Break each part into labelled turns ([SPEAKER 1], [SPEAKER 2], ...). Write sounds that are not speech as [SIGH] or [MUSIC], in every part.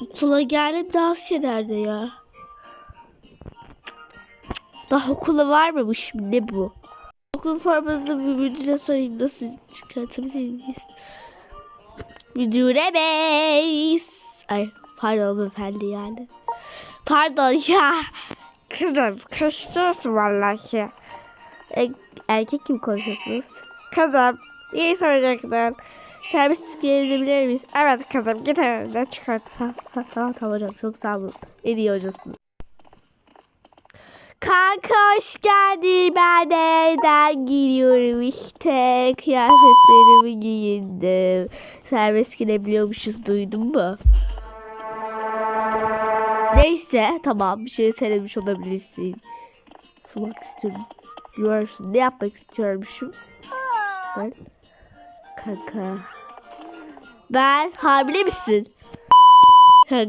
[SPEAKER 1] Okula geldim daha nerede ya? Daha okula var mı bu şimdi ne bu? Okul formasını bir müdüre sorayım nasıl çıkartabilir miyiz? Müdüre bey. Ay pardon hanımefendi yani. Pardon ya. Kızım karıştırıyorsun vallahi. E, erkek gibi konuşuyorsunuz. Kızım iyi soracaktın. Servis gelebilir miyiz? Evet kızım git evimden çıkart. Ha, ha, ha, tamam çok sağ olun. En iyi hocasın. Kanka hoş geldin. Ben de evden geliyorum işte. Kıyafetlerimi giyindim. Serbest girebiliyormuşuz duydun mu? Neyse tamam bir şey söylemiş olabilirsin. Yapmak istiyorum. Ne yapmak istiyormuşum? Ben kanka. Ben hamile misin?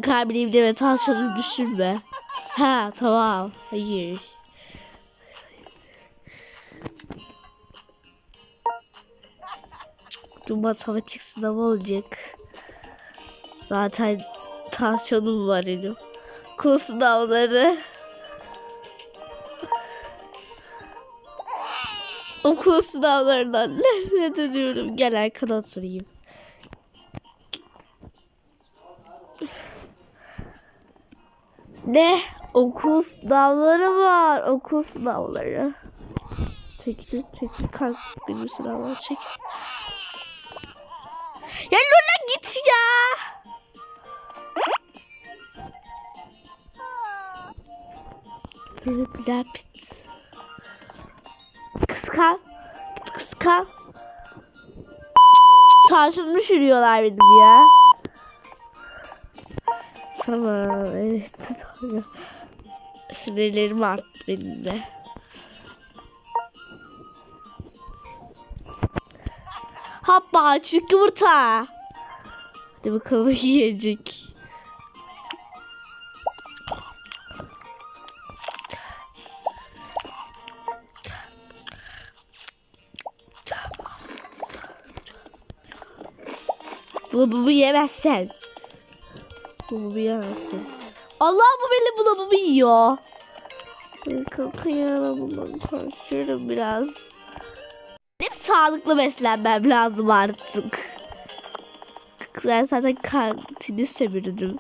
[SPEAKER 1] Hamileyim deme tansiyonum düşürme. Ha tamam. Hayır. Bu matematik sınavı olacak. Zaten tansiyonum var benim. Okul sınavları. Okul sınavlarından nefret ediyorum. Gel arkana oturayım. Ne? Okul sınavları var. Okul sınavları. Çekil, çekil. Kalk benim sınavlar çek. Ya Lola git ya. Benim lapit. Kıskan. Kıskan. Saçımı düşürüyorlar benim ya. Tamam evet. Sinirlerim arttı benim de. Hoppa çürük yumurta. Hadi bakalım [LAUGHS] yiyecek. Bunu yemezsen. Bunu yemezsin. Allah bu benim bulamamı yiyor. Bundan korkuyorum biraz. Hep sağlıklı beslenmem lazım artık. Ben zaten kantini sömürdüm.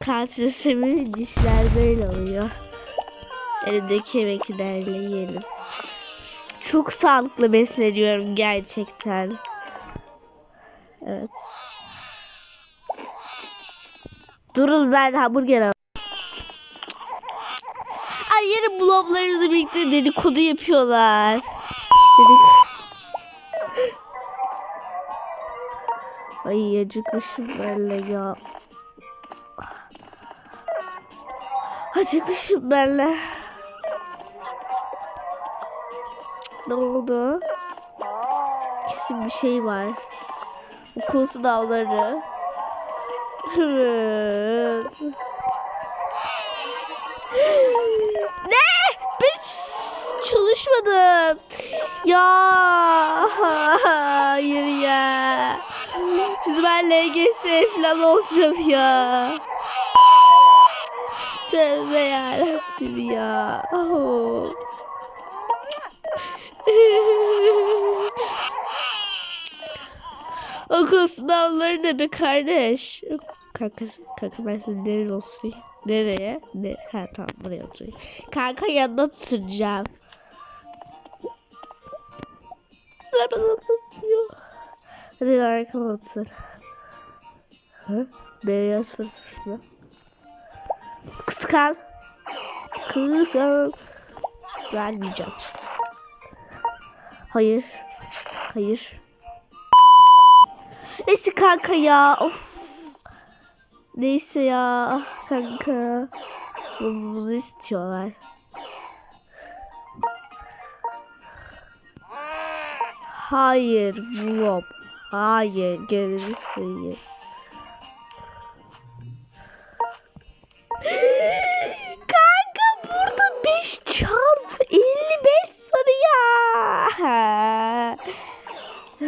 [SPEAKER 1] Kantini sömürünce işler böyle oluyor. Elimdeki yemeklerle yiyelim. Çok sağlıklı besleniyorum gerçekten. Evet. Durun ben hamburger al. Ay yeni bloglarınızla birlikte dedikodu yapıyorlar. Dedik. Ay acıkmışım benle ya. Acıkmışım benle. Ne oldu? Kesin bir şey var. Okul sınavları. ne? Ben çalışmadım. Ya hayır ya. Şimdi ben LGS falan olacağım ya. Tövbe yarabbim ya. Oh. [LAUGHS] Okul sınavları ne be kardeş? Kanka, kanka ben senin nereye olsun? Nereye? Ne? Ha tamam buraya oturayım. Kanka yanına tutacağım. Hadi arkama otur. Hı? Beyaz fısmış mı? Kıskan. Kıskan. Vermeyeceğim. Hayır. Hayır. Neyse kanka ya. Of. Neyse ya. Kanka. Bunu istiyorlar. Hayır. Blob. Hayır. Gözünü seveyim. Kanka burada 5 çarpı 55 sarı ya. [LAUGHS] [LAUGHS]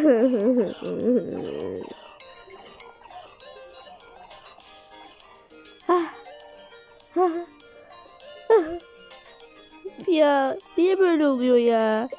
[SPEAKER 1] ya niye böyle oluyor ya?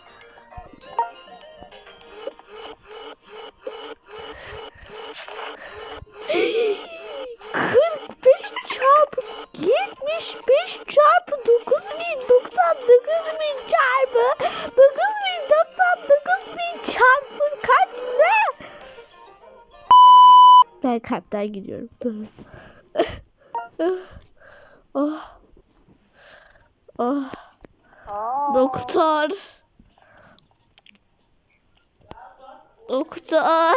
[SPEAKER 1] Ben kalpten gidiyorum. Dur. oh. Oh. Doktor. Doktor.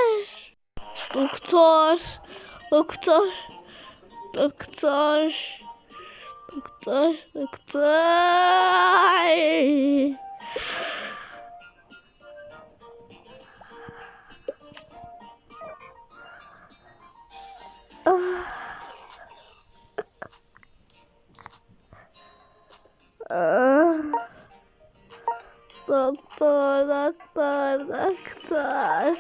[SPEAKER 1] Doktor. Doktor. Doktor. Doktor. Doktor. Doktor, doktor, doktor.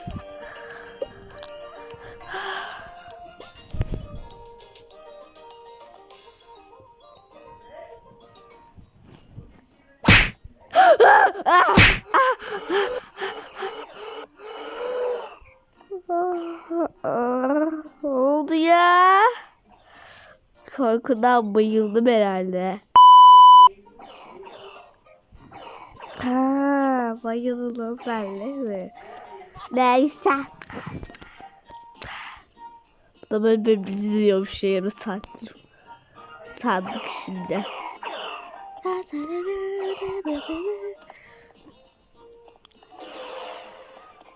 [SPEAKER 1] Ne oldu ya? Korkudan bayıldım herhalde. Ha, bayıldım ben de mi? Neyse. Bu da böyle bizi izliyormuş ya yarım saattir. Sandık şimdi.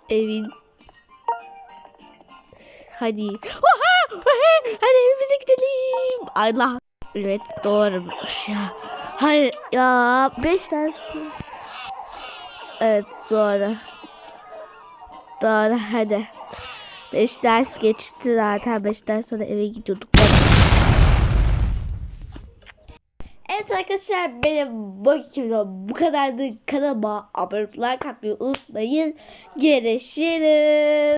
[SPEAKER 1] Evin. Hadi. Hadi evimize gidelim. Allah. Evet doğrumuş ya. Hayır ya 5 ders. Evet doğru. Doğru hadi. 5 ders geçti zaten 5 ders sonra eve gidiyorduk. Evet arkadaşlar benim bu video bu kadardı. Kanalıma abone olmayı unutmayın. Görüşürüz.